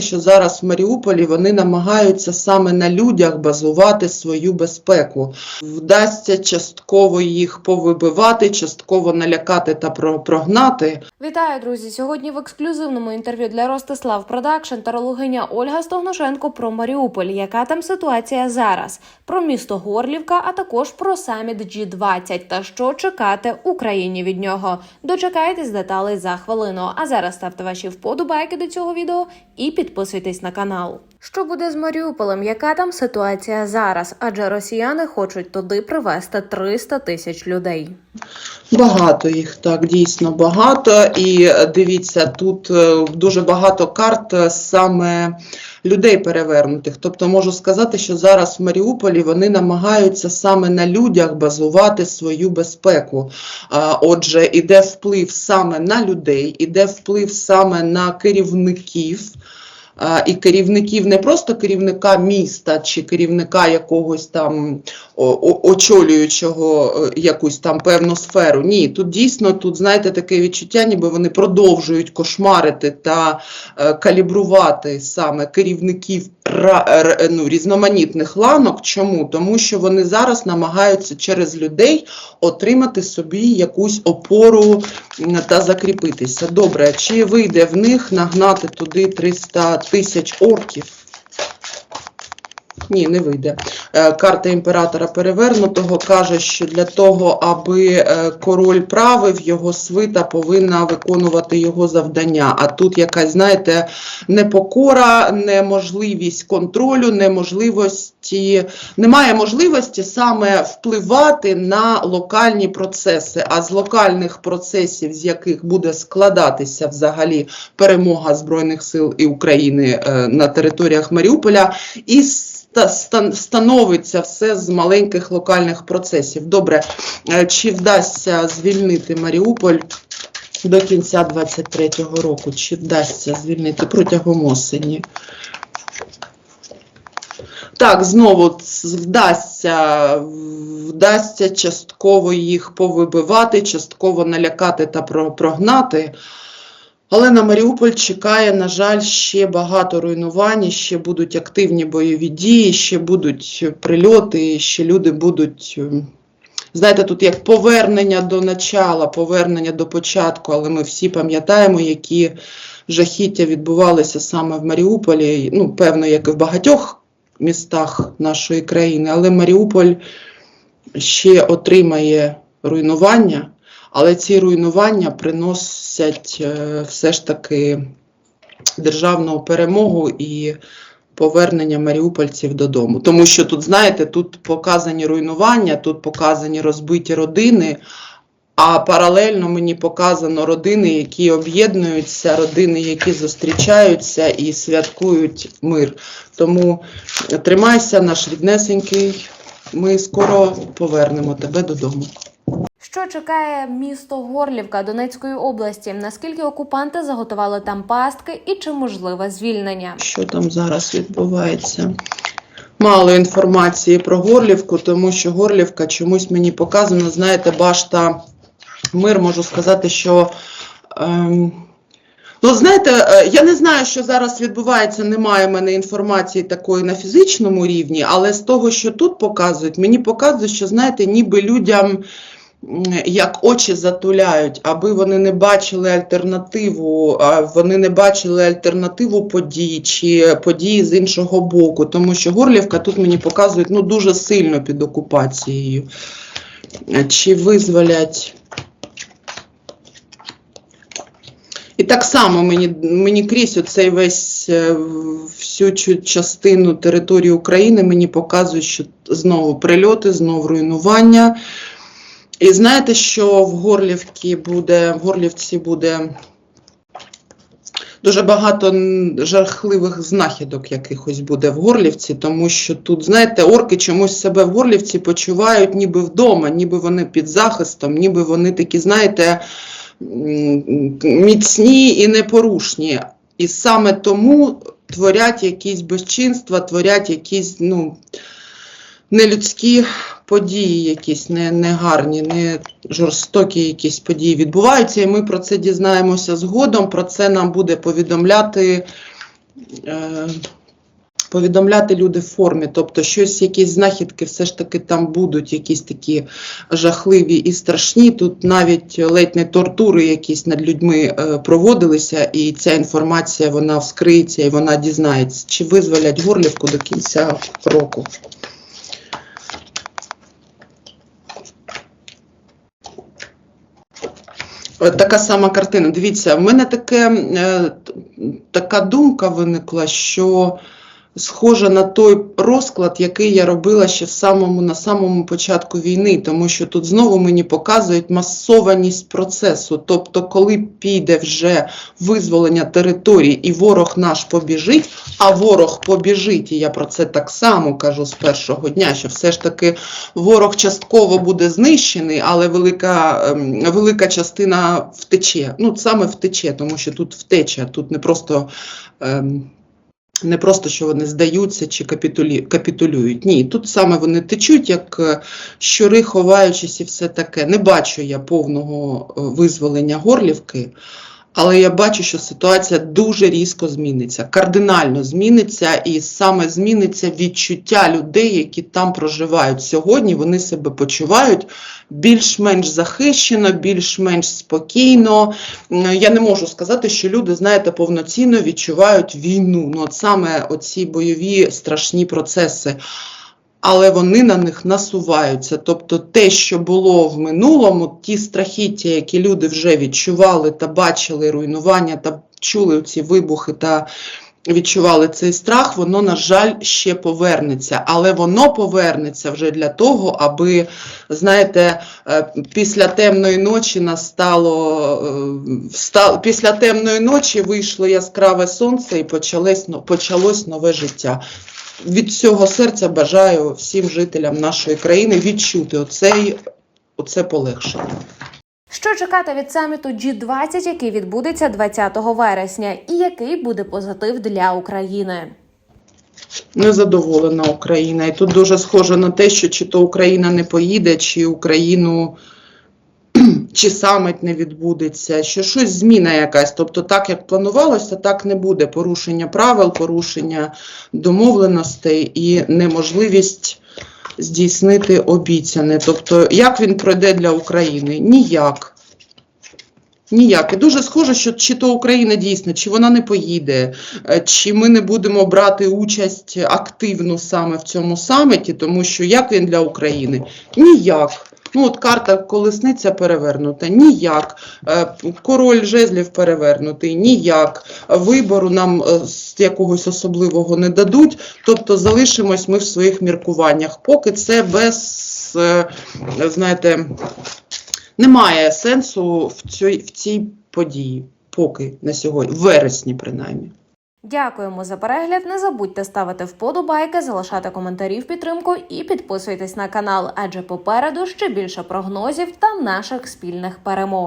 що зараз в Маріуполі вони намагаються саме на людях базувати свою безпеку. Вдасться частково їх повибивати, частково налякати та про- прогнати. Вітаю, друзі! Сьогодні в ексклюзивному інтерв'ю для Ростислав Продакшн тарологиня Ольга Стогношенко про Маріуполь. Яка там ситуація зараз? Про місто Горлівка, а також про саміт G20 та що чекати Україні від нього. Дочекайтесь деталей за хвилину. А зараз ставте ваші вподобайки до цього відео і підписуйтесь на канал. Що буде з Маріуполем? Яка там ситуація зараз? Адже росіяни хочуть туди привезти 300 тисяч людей. Багато їх так дійсно багато. І дивіться, тут е, дуже багато карт е, саме людей перевернутих. Тобто можу сказати, що зараз в Маріуполі вони намагаються саме на людях базувати свою безпеку. А, Отже, іде вплив саме на людей, іде вплив саме на керівників. І керівників не просто керівника міста чи керівника якогось там очолюючого е, якусь там певну сферу. Ні, тут дійсно тут знаєте таке відчуття, ніби вони продовжують кошмарити та е, калібрувати саме керівників ну, різноманітних ланок. Чому? Тому що вони зараз намагаються через людей отримати собі якусь опору та закріпитися. Добре, чи вийде в них нагнати туди 300 тисяч орків? Ні, не вийде. Е, Карта імператора перевернутого каже, що для того, аби е, король правив, його свита повинна виконувати його завдання. А тут якась, знаєте, непокора, неможливість контролю, неможливості, немає можливості саме впливати на локальні процеси. А з локальних процесів, з яких буде складатися взагалі перемога Збройних сил і України е, на територіях Маріуполя, і стан- становиться все з маленьких локальних процесів. Добре, е, чи вдасться звільнити Маріуполь до кінця 23-го року? Чи вдасться звільнити протягом осені? Так, знову вдасться, вдасться частково їх повибивати, частково налякати та прогнати. Але на Маріуполь чекає, на жаль, ще багато руйнувань, ще будуть активні бойові дії, ще будуть прильоти, ще люди будуть. ем, Знаєте, тут як повернення до начала, повернення до початку, але ми всі пам'ятаємо, які жахіття відбувалися саме в Маріуполі. Ну, певно, як і в багатьох містах нашої країни, але Маріуполь ще отримає руйнування. Але ці руйнування приносять е, все ж таки державну перемогу і повернення маріупольців додому. Тому що тут, знаєте, тут показані руйнування, тут показані розбиті родини, а паралельно мені показано родини, які об'єднуються, родини, які зустрічаються і святкують мир. Тому тримайся, наш ріднесенький, ми скоро повернемо тебе додому. Що чекає місто Горлівка Донецької області? Наскільки окупанти заготували там пастки і чи можливе звільнення? що там зараз відбувається. Мало інформації про Горлівку, тому що Горлівка чомусь мені показано, знаєте, башта мир, можу сказати, що. Ем, Ну, знаєте, е, я не знаю, що зараз відбувається, немає в мене інформації такої на фізичному рівні, але з того, що тут показують, мені показують, що, знаєте, ніби людям як очі затуляють, аби вони не бачили альтернативу, вони не бачили альтернативу подій чи події з іншого боку, тому що Горлівка тут мені показують ну, дуже сильно під окупацією. Чи визволять. І так само мені, мені крізь оцей весь е, всю цю частину території України мені показують, що знову прильоти, знову руйнування. І знаєте, що в Горлівці буде, в Горлівці буде дуже багато жахливих знахідок якихось буде в Горлівці, тому що тут, знаєте, орки чомусь себе в Горлівці почувають ніби вдома, ніби вони під захистом, ніби вони такі, знаєте, міцні і непорушні. І саме тому творять якісь безчинства, творять якісь ну, нелюдські події, якісь не, негарні, не жорстокі якісь події відбуваються. І ми про це дізнаємося згодом. Про це нам буде повідомляти е, повідомляти люди в формі, тобто щось, якісь знахідки все ж таки там будуть, якісь такі жахливі і страшні. Тут навіть ледь не тортури якісь над людьми е, проводилися, і ця інформація вона вскриється і вона дізнається, чи визволять Горлівку до кінця року. Така сама картина. Дивіться, в мене таке, е, така думка виникла, що схожа на той розклад, який я робила ще в самому, на самому початку війни, тому що тут знову мені показують масованість процесу. Тобто, коли піде вже визволення територій і ворог наш побіжить, а ворог побіжить, і я про це так само кажу з першого дня, що все ж таки ворог частково буде знищений, але велика, ем, велика частина втече. Ну, саме втече, тому що тут втеча, тут не просто. ем, Не просто, що вони здаються чи капітулі, капітулюють. Ні, тут саме вони течуть, як е, щури, ховаючись і все таке. Не бачу я повного е, визволення Горлівки, але я бачу, що ситуація дуже різко зміниться, кардинально зміниться, і саме зміниться відчуття людей, які там проживають. Сьогодні вони себе почувають більш-менш захищено, більш-менш спокійно. Я не можу сказати, що люди, знаєте, повноцінно відчувають війну. Ну, от саме оці бойові страшні процеси. Але вони на них насуваються. Тобто те, що було в минулому, ті страхіття, які люди вже відчували та бачили руйнування та чули ці вибухи та відчували цей страх, воно, на жаль, ще повернеться. Але воно повернеться вже для того, аби, знаєте, е, після темної ночі настало е, після темної ночі вийшло яскраве сонце і почалось, почалось нове життя. Від всього серця бажаю всім жителям нашої країни відчути оцей, оце полегшення. Що чекати від саміту G20, який відбудеться 20 вересня, і який буде позитив для України? Незадоволена Україна. І тут дуже схоже на те, що чи то Україна не поїде, чи Україну чи саміт не відбудеться, що щось зміна якась. Тобто, так як планувалося, так не буде. Порушення правил, порушення домовленостей і неможливість здійснити обіцяне. Тобто, як він пройде для України? Ніяк. Ніяк. І дуже схоже, що чи то Україна дійсно, чи вона не поїде, е, чи ми не будемо брати участь активну саме в цьому саміті, тому що як він для України? Ніяк. Ну, от карта колесниця перевернута, ніяк. Е, Король жезлів перевернутий, ніяк. Вибору нам е, якогось особливого не дадуть. Тобто залишимось ми в своїх міркуваннях. Поки це без, е, знаєте, немає сенсу в цій, в цій події. Поки на сьогодні, в вересні принаймні. Дякуємо за перегляд. Не забудьте ставити вподобайки, залишати коментарі в підтримку і підписуйтесь на канал, адже попереду ще більше прогнозів та наших спільних перемог.